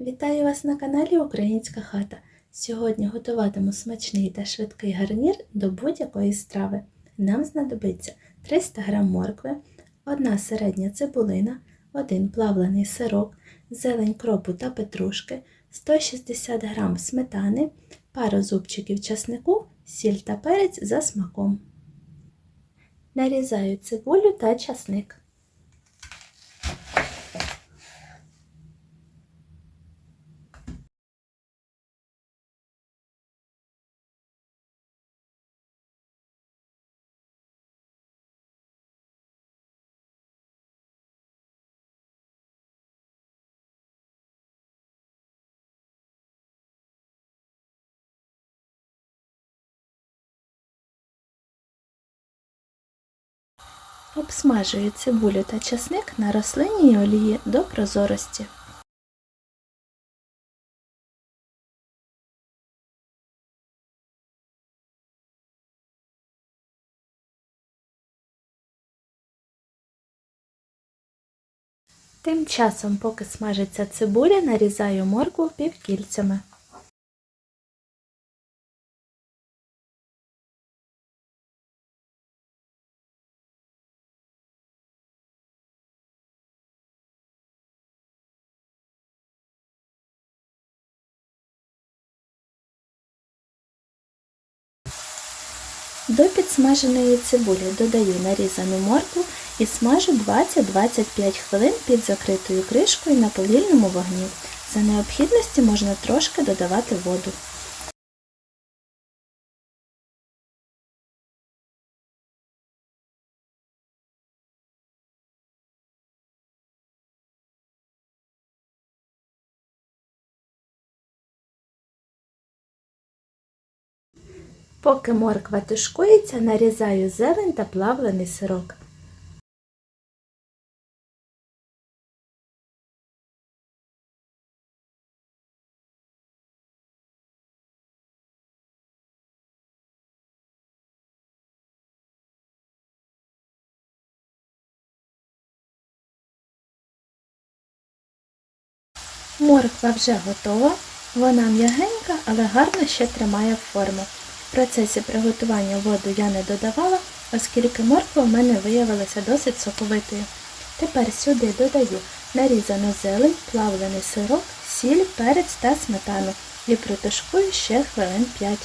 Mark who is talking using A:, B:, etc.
A: Вітаю вас на каналі Українська хата. Сьогодні готуватиму смачний та швидкий гарнір до будь-якої страви. Нам знадобиться 300 г моркви, 1 середня цибулина, 1 плавлений сирок, зелень кропу та петрушки, 160 г сметани, пару зубчиків часнику, сіль та перець за смаком. Нарізаю цибулю та часник. Обсмажую цибулю та часник на рослинній олії до прозорості. Тим часом, поки смажиться цибуля, нарізаю моркву півкільцями. До підсмаженої цибулі додаю нарізану моркву і смажу 20-25 хвилин під закритою кришкою на повільному вогні. За необхідності можна трошки додавати воду. Поки морква тушкується, нарізаю зелень та плавлений сирок. Морква вже готова, вона м'ягенька, але гарно ще тримає форму. В процесі приготування воду я не додавала, оскільки морква в мене виявилася досить соковитою. Тепер сюди додаю нарізану зелень, плавлений сирок, сіль, перець та сметану і протушкую ще хвилин 5.